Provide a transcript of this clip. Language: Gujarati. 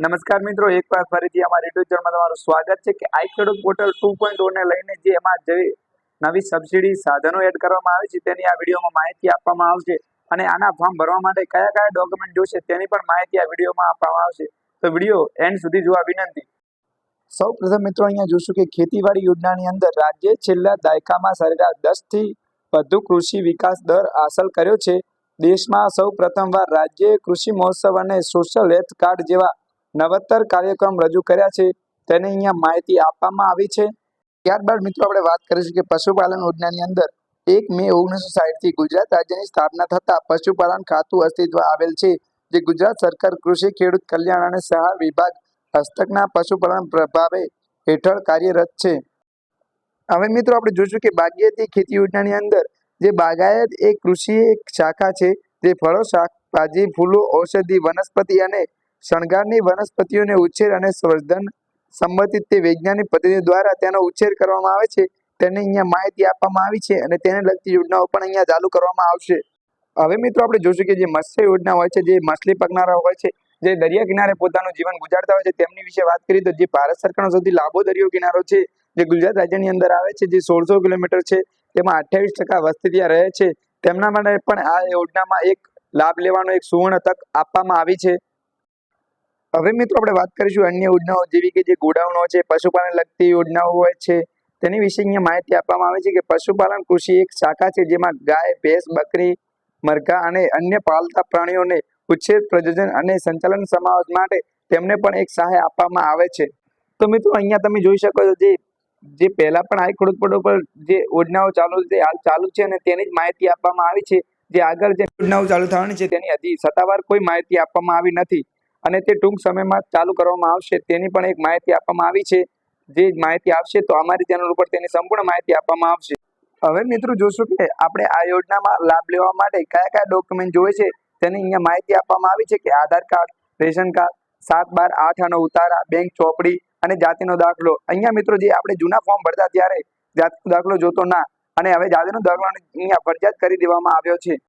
નમસ્કાર મિત્રો એકવાર ફરીથી અમારા યુટ્યુબ ચેનલમાં તમારું સ્વાગત છે કે આઈ ખેડૂત પોર્ટલ ટુ પોઈન્ટ ને લઈને જે એમાં જે નવી સબસિડી સાધનો એડ કરવામાં આવે છે, તેની આ વિડીયોમાં માહિતી આપવામાં આવશે અને આના ફોર્મ ભરવા માટે કયા કયા ડોક્યુમેન્ટ જોશે તેની પણ માહિતી આ વિડીયોમાં આપવામાં આવશે. તો વીડિયો એન્ડ સુધી જોવા વિનંતી. સૌ પ્રથમ મિત્રો, અહીંયા જોશું કે ખેતીવાડી યોજનાની અંદર રાજ્ય છેલ્લા દાયકામાં સરેરાશ દસથી વધુ કૃષિ વિકાસ દર હાંસલ કર્યો છે. દેશમાં સૌ પ્રથમવાર રાજ્ય કૃષિ મહોત્સવ અને સોશિયલ હેલ્થ કાર્ડ જેવા નવતર કાર્યક્રમ રજૂ કર્યા છે. તેને અહીંયા માહિતી આપવામાં આવી છે. ત્યારબાદ મિત્રો આપણે વાત કરીશું કે પશુપાલન યોજનાની અંદર એક મે ઓગણીસો સાહીઠથી ગુજરાત રાજ્યની સ્થાપના થતાં પશુપાલન ખાતું અસ્તિત્વ આવેલ છે, જે ગુજરાત સરકાર કૃષિ, ખેડૂત કલ્યાણ અને સહાય વિભાગ હસ્તકના પશુપાલન પ્રભાવે હેઠળ કાર્યરત છે. હવે મિત્રો આપણે જોઈશું કે બાગાયતી ખેતી યોજનાની અંદર જે બાગાયત એ કૃષિ એક શાખા છે, જે ફળો, શાકભાજી, ફૂલો, ઔષધિ, વનસ્પતિ અને શણગારની વનસ્પતિઓને ઉછેર અને સંવર્ધન સંબંધિત તે વૈજ્ઞાનિક પદ્ધતિ દ્વારા તેનો ઉછેર કરવામાં આવે છે. તેને અહીંયા માહિતી આપવામાં આવી છે અને તેને લગતી યોજનાઓ પણ અહીંયા ચાલુ કરવામાં આવશે. હવે મિત્રો આપણે જોઈશું કે જે મત્સ્ય યોજના હોય છે, જે માછલી પકનારા હોય છે, જે દરિયા કિનારે પોતાનું જીવન ગુજારતા હોય છે, તેમની વિશે વાત કરીએ તો જે ભારત સરકારનો સૌથી લાંબો દરિયો કિનારો છે, જે ગુજરાત રાજ્યની અંદર આવે છે, જે સોળસો કિલોમીટર છે, તેમાં અઠ્યાવીસ ટકા વસ્તી ત્યાં રહે છે. તેમના માટે પણ આ યોજનામાં એક લાભ લેવાનો એક સુવર્ણ તક આપવામાં આવી છે. હવે મિત્રો આપણે વાત કરીશું અન્ય યોજનાઓ, જેવી કે જે ગોડાઉનો છે, પશુપાલન લગતી યોજનાઓ હોય છે, તેની વિશે અહીંયા માહિતી આપવામાં આવે છે કે પશુપાલન કૃષિ એક શાખા છે જેમાં ગાય, ભેંસ, બકરી, મરઘા અને અન્ય પાલતા પ્રાણીઓને ઉછેર, પ્રજનન અને સંચાલન સમાવેશ માટે તેમને પણ એક સહાય આપવામાં આવે છે. તો મિત્રો અહીંયા તમે જોઈ શકો છો જે જે પહેલા પણ આ ખેડૂત પોર્ટલ પર જે યોજનાઓ ચાલુ છે હાલ ચાલુ છે અને તેની જ માહિતી આપવામાં આવી છે. જે આગળ જે યોજનાઓ ચાલુ થવાની છે તેની હજી સત્તાવાર કોઈ માહિતી આપવામાં આવી નથી. અને તે ટૂંક સમયમાં ચાલુ કરવામાં આવશે. તેની પણ એક માહિતી આપવામાં આવી છે. જે માહિતી આવશે તો અમારી ચેનલ ઉપર તેની સંપૂર્ણ માહિતી આપવામાં આવશે. હવે મિત્રો જોશું કે આપણે આ યોજનામાં લાભ લેવા માટે કયા કયા ડોક્યુમેન્ટ જોવે છે? તેની અહીંયા માહિતી આપવામાં આવી છે કે આધાર કાર્ડ, રેશન કાર્ડ, સાત બાર આઠ આનો ઉતારા, બેંક ચોપડી અને જાતિનો દાખલો. અહીંયા મિત્રો જે આપણે જૂના ફોર્મ ભરતા ત્યારે જાતિનો દાખલો જોતો ના. અને હવે જાતિનો દાખલો અહીંયા ફરજિયાત કરી દેવામાં આવ્યો છે.